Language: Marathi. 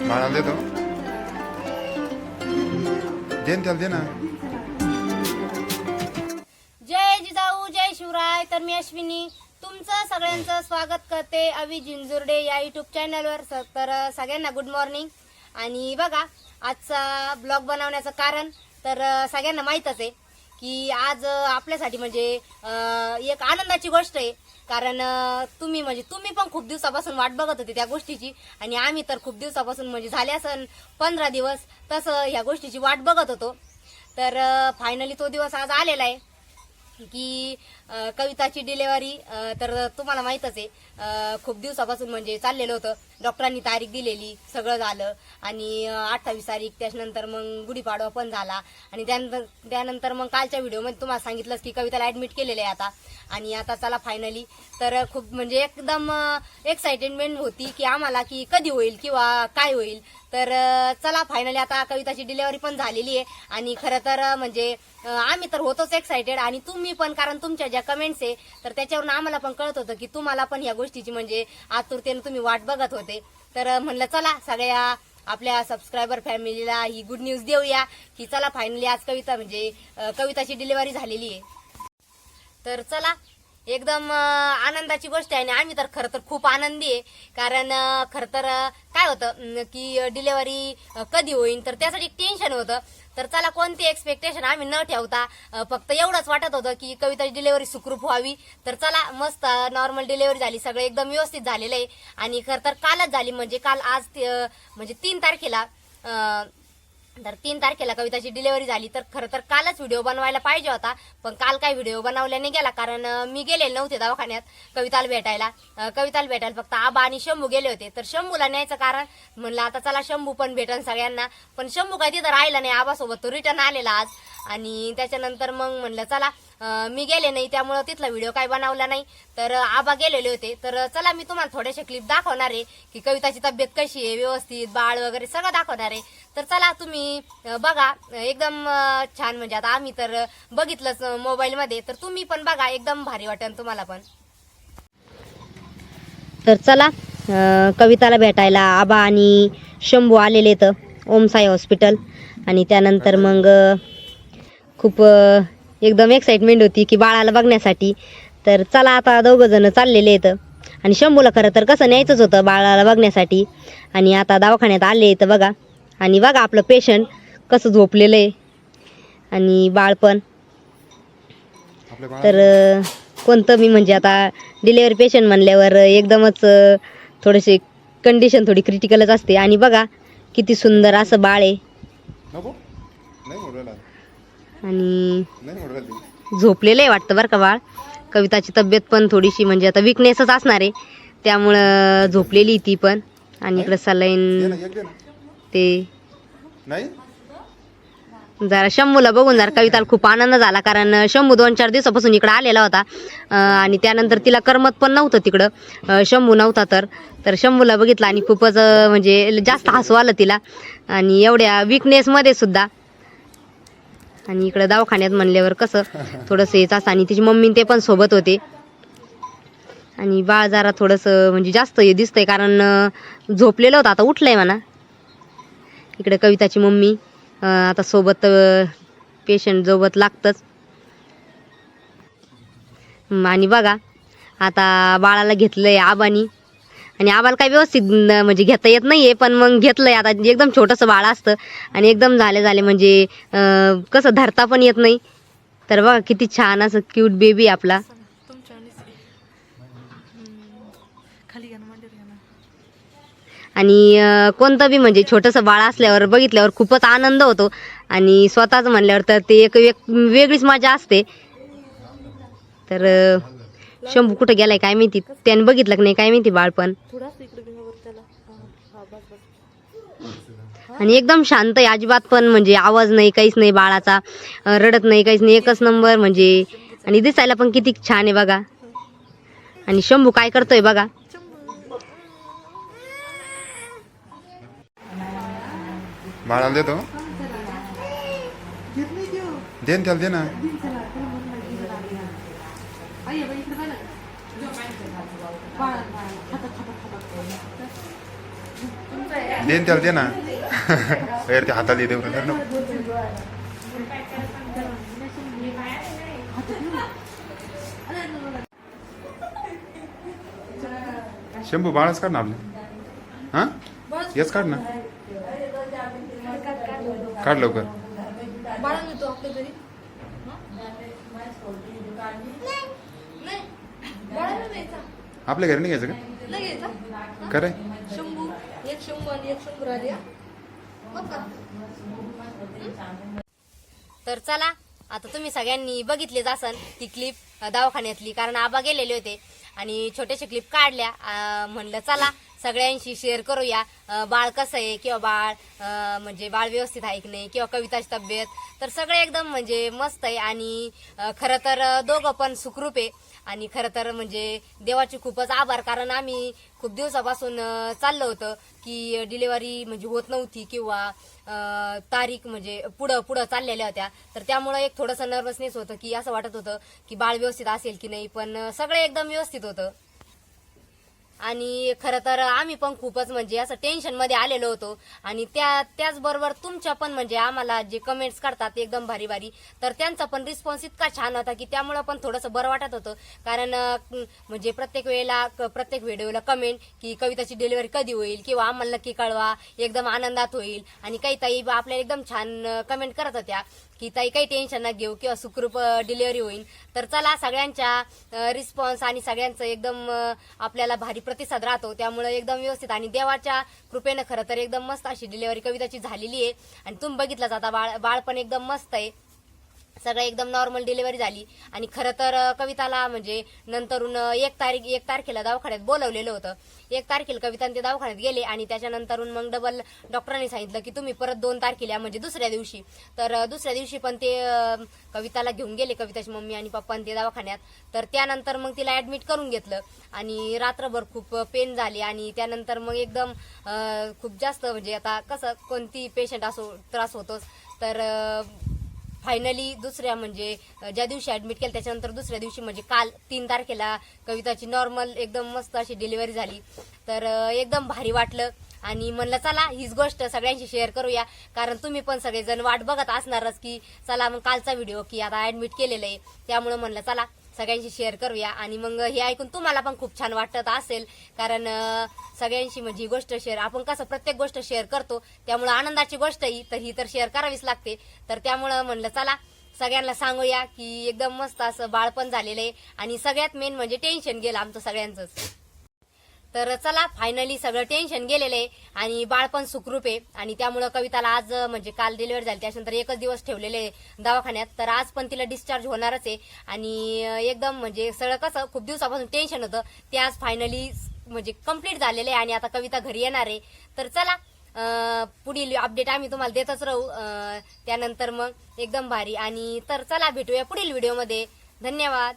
बाळाला देतो दे ना त्याला दे ना जय जिजाऊ जय शिवराय. तर मी अश्विनी. तुमचं सगळ्यांचं स्वागत करते अवि जिंजुर्डे या युट्यूब चॅनलवर स- तर सगळ्यांना गुड मॉर्निंग आणि बघा आजचा ब्लॉग बनवण्याचं कारण तर सगळ्यांना माहीतच आहे. की आज आपल्यासाठी म्हणजे एक आनंदाची गोष्ट आहे. कारण तुम्ही म्हणजे तुम्ही पण खूप दिवसापासून वाट बघत होते त्या गोष्टीची. आणि आम्ही तर खूप दिवसापासून म्हणजे झाले असन पंधरा दिवस तसं ह्या गोष्टीची वाट बघत होतो. तर फायनली तो दिवस आज आलेला आहे. की कविताची डिलेवरी तर तुम्हाला माहीतच आहे खूप दिवसापासून म्हणजे चाललेलं होतं. डॉक्टरांनी तारीख दिलेली सगळं झालं. आणि अठ्ठावीस तारीख त्याच्यानंतर मग गुढीपाडवा पण झाला. आणि त्यानंतर त्यानंतर मग कालच्या व्हिडिओमध्ये तुम्हाला सांगितलंच की कविताला ऍडमिट केलेलं आहे आता. आणि आता चला फायनली तर खूप म्हणजे एकदम एक्साइटमेंट होती की आम्हाला की कधी होईल किंवा काय होईल. तर चला फायनली आता कविताची डिलेवरी पण झालेली आहे. आणि खरं तर म्हणजे आम्ही तर होतोच एक्साइटेड आणि तुम्ही पण कारण तुमच्या ज्या कमेंट्स आहे तर त्याच्यावरून आम्हाला पण कळत होतं की तुम्हाला पण ह्या गोष्टीची म्हणजे आतुरतेने तुम्ही वाट बघत होते. तर म्हणलं चला सगळ्या आपल्या सबस्क्रायबर फॅमिलीला ही गुड न्यूज देऊया की चला फायनली आज कविता म्हणजे कविताची डिलिव्हरी झालेली आहे. तर चला एकदम आनंदाची गोष्ट आहे आणि आम्ही तर खरं तर खूप आनंदी आहे. कारण खरं तर काय होतं की डिलेवरी कधी होईल तर त्यासाठी टेन्शन होतं. तर चला कोणती एक्सपेक्टेशन आम्ही न ठेवता फक्त एवढंच वाटत होतं की कविताची डिलेवरी सुखरूप व्हावी. तर चला मस्त नॉर्मल डिलेवरी झाली. सगळं एकदम व्यवस्थित झालेलं आहे. आणि खरं तर कालच झाली म्हणजे काल आज ते, म्हणजे तीन तारखेला तर तीन तारखेला कविताची डिलिव्हरी झाली तर खरं तर कालच व्हिडिओ बनवायला पाहिजे होता. पण काल काही व्हिडिओ बनवल्याने नाही गेला कारण मी गेले नव्हते दवाखान्यात कविताला भेटायला. कविताला भेटायला फक्त आबा आणि शंभू गेले होते. तर शंभूला न्यायचं कारण म्हणलं आता चला शंभू पण भेटन सगळ्यांना. पण शंभू काय तिथं राहिला नाही आबासोबत तो रिटर्न आलेला आज. आणि त्याच्यानंतर मग म्हणलं चला मी गेले नाही त्यामुळं तिथला व्हिडिओ काय बनवला नाही. तर आबा गेलेले होते. तर चला मी तुम्हाला थोडेसे क्लिप दाखवणार आहे की कविताची तब्येत कशी आहे व्यवस्थित बाळ वगैरे सगळं दाखवणार आहे. तर चला तुम्ही बघा एकदम छान म्हणजे आता आम्ही तर बघितलंच मोबाईलमध्ये. तर तुम्ही पण बघा एकदम भारी वाटेल तुम्हाला पण. तर चला कविताला भेटायला आबा आणि शंभू आलेले तर ओमसाई हॉस्पिटल. आणि त्यानंतर मग खूप एकदम एक्साइटमेंट होती की बाळाला बघण्यासाठी. तर चला आता दोघं जण चाललेले आहेत. आणि शंभूला खरं तर कसं न्यायचंच होतं बाळाला बघण्यासाठी. आणि आता दवाखान्यात आले तर बघा. आणि बघा आपलं पेशंट कसं झोपलेलं आहे. आणि बाळ पण. आपल्या बाळा तर कोणतं मी म्हणजे आता डिलेवरी पेशंट म्हणल्यावर एकदमच थोडेसे कंडिशन थोडी क्रिटिकलच असते. आणि बघा किती सुंदर असं बाळ आहे. आणि झोपलेलं आहे वाटतं बरं का बाळ. कविताची तब्येत पण थोडीशी म्हणजे आता विकनेसच असणार आहे. त्यामुळं झोपलेली ती पण. आणि इकडं सलाईन ते. नाही? जरा शंभूला बघून जरा कविताला खूप आनंद झाला कारण शंभू दोन चार दिवसापासून इकडं आलेला होता. आणि त्यानंतर तिला करमत पण नव्हतं तिकडं. शंभू नव्हता तर. तर शंभूला बघितलं आणि खूपच म्हणजे जास्त हसू आलं तिला. आणि एवढ्या विकनेसमध्ये सुद्धा आणि इकडं दवाखान्यात म्हणल्यावर कसं थोडंसं हेच असं आणि तिची मम्मी ते पण सोबत होते. आणि बाळ जरा थोडंसं म्हणजे जास्त हे दिसतंय कारण झोपलेलं होतं. आता उठलंय म्हणा. इकडे कविताची मम्मी आता सोबत पेशंट सोबत लागतंच. आणि बघा आता बाळाला घेतलंय आबानी. आणि आम्हाला काही व्यवस्थित म्हणजे घेता येत नाही आहे पण मग घेतलंय. आता एकदम छोटंसं बाळ असतं आणि एकदम झाले झाले म्हणजे कसं धरता पण येत नाही. तर बघा किती छान असं क्यूट बेबी आपला. आणि कोणतं बी म्हणजे छोटंसं बाळ असल्यावर बघितल्यावर खूपच आनंद होतो. आणि स्वतःच म्हणल्यावर तर ते एक वेगळीच मजा असते. तर शंभू कुठं गेलाय काय माहिती? त्याने बघितलं की नाही काय माहिती बाळ पण आणि एकदम शांत आहे अजिबात पण म्हणजे आवाज नाही काहीच नाही बाळाचा रडत नाही काहीच नाही एकच नंबर म्हणजे. आणि दिसायला पण किती छान आहे बघा. आणि शंभू काय करतोय बघा. बाळाला देतो. दे ना. त्याला त्याला दे ना. यार ते हाताला येते बरं ना. शंभू बाळच काढ ना आपले. हा? येस काढ ना. काढ लवकर. आपल्या घरी आपल्या घरी नाही घ्यायचं का? घ्यायचा करे शंभू एक शंभू आणि एक शंभू राहिले तर चला आता तुम्ही सगळ्यांनी बघितलीच असन ती क्लिप दवाखान्यातली कारण आबा गेलेले होते आणि छोट्याशा क्लिप काढल्या अं, म्हणलं चला सगळ्यांशी शेअर करूया. बाळ कसं आहे किंवा बाळ म्हणजे बाळ व्यवस्थित आहे की नाही किंवा कविताची तब्येत. तर सगळे एकदम म्हणजे मस्त आहे आणि खरं तर दोघं पण सुखरूप आहे. आणि खरं तर म्हणजे देवाचे खूपच आभार कारण आम्ही खूप दिवसापासून चाललं होतं की डिलिव्हरी म्हणजे होत नव्हती किंवा तारीख म्हणजे पुढं पुढं चाललेल्या होत्या. तर त्यामुळं एक थोडंसं नर्वसनेस होतं की असं वाटत होतं की बाळ व्यवस्थित असेल की नाही पण सगळं एकदम व्यवस्थित होतं. आणि खरं तर आम्ही पण खूपच म्हणजे असं टेन्शनमध्ये आलेलो होतो. आणि त्या त्याचबरोबर तुमच्या पण म्हणजे आम्हाला जे कमेंट्स करतात एकदम भारी भारी. तर त्यांचा पण रिस्पॉन्स इतका छान होता की त्यामुळं पण थोडंसं बरं वाटत होतं. कारण म्हणजे प्रत्येक वेळेला क- प्रत्येक व्हिडिओला कमेंट की कविताची डिलिव्हरी कधी होईल किंवा आम्हाला नक्की कळवा एकदम आनंदात होईल. आणि काही ताई आपल्याला एकदम छान कमेंट करत होत्या की ताई काही टेन्शन न घेऊ किंवा सुखरूप डिलिव्हरी होईल. तर चला सगळ्यांच्या रिस्पॉन्स आणि सगळ्यांचं एकदम आपल्याला भारी प्रतिसाद राहतो त्यामुळे एकदम व्यवस्थित. आणि देवाच्या कृपेनं खरं तर एकदम मस्त अशी डिलेवरी कविताची झालेली आहे. आणि तुम्ही बघितलं जाता बाळ बाळ पण एकदम मस्त आहे. सगळं एकदम नॉर्मल डिलिव्हरी झाली. आणि खरं तर कविताला म्हणजे नंतरून एक तारीख एक तारखेला दवाखान्यात बोलवलेलं होतं. एक तारखेला कविता ते दवाखान्यात गेले आणि त्याच्यानंतरून मग डबल डॉक्टरांनी सांगितलं की तुम्ही परत दोन तारखेला म्हणजे दुसऱ्या दिवशी. तर दुसऱ्या दिवशी पण ते कविताला घेऊन गेले कविताची मम्मी आणि पप्पा आणि ते दवाखान्यात. तर त्यानंतर मग तिला ऍडमिट करून घेतलं. आणि रात्रभर खूप पेन झाली आणि त्यानंतर मग एकदम खूप जास्त म्हणजे आता कसं कोणती पेशंट असो त्रास होतोच. तर फायनली दुसऱ्या म्हणजे ज्या दिवशी ऍडमिट केलं त्याच्यानंतर दुसऱ्या दिवशी म्हणजे काल तीन तारखेला कविताची नॉर्मल एकदम मस्त अशी डिलिव्हरी झाली. तर एकदम भारी वाटलं. आणि म्हणलं चला हीच गोष्ट सगळ्यांशी शेअर करूया. कारण तुम्ही पण सगळेजण वाट बघत असणारच की चला मग कालचा व्हिडिओ की आता ऍडमिट केलेलं आहे. त्यामुळे म्हणलं चला सगळ्यांशी शेअर करूया. आणि मग हे ऐकून तुम्हाला पण खूप छान वाटत असेल. कारण सगळ्यांशी म्हणजे ही गोष्ट शेअर आपण कसं प्रत्येक गोष्ट शेअर करतो त्यामुळं आनंदाची गोष्ट ही तर ही तर शेअर करावीच लागते. तर त्यामुळं म्हणलं चला सगळ्यांना सांगूया की एकदम मस्त असं बाळपण झालेलं आहे. आणि सगळ्यात मेन म्हणजे टेन्शन गेलं आमचं सगळ्यांचंच. तर चला फायनली सगळं टेन्शन गेलेलं आहे आणि बाळपण सुखरूप आहे. आणि त्यामुळं कविताला आज म्हणजे काल डिलिव्हरी झाली त्याच्यानंतर एकच दिवस ठेवलेले दवाखान्यात. तर आज पण तिला डिस्चार्ज होणारच आहे. आणि एकदम म्हणजे सगळं कसं खूप दिवसापासून टेन्शन होतं. ते आज फायनली म्हणजे कंप्लीट झालेलं आहे आणि आता कविता घरी येणार आहे. तर चला पुढील अपडेट आम्ही तुम्हाला देतच राहू. त्यानंतर मग एकदम भारी. आणि तर चला भेटूया पुढील व्हिडिओमध्ये धन्यवाद.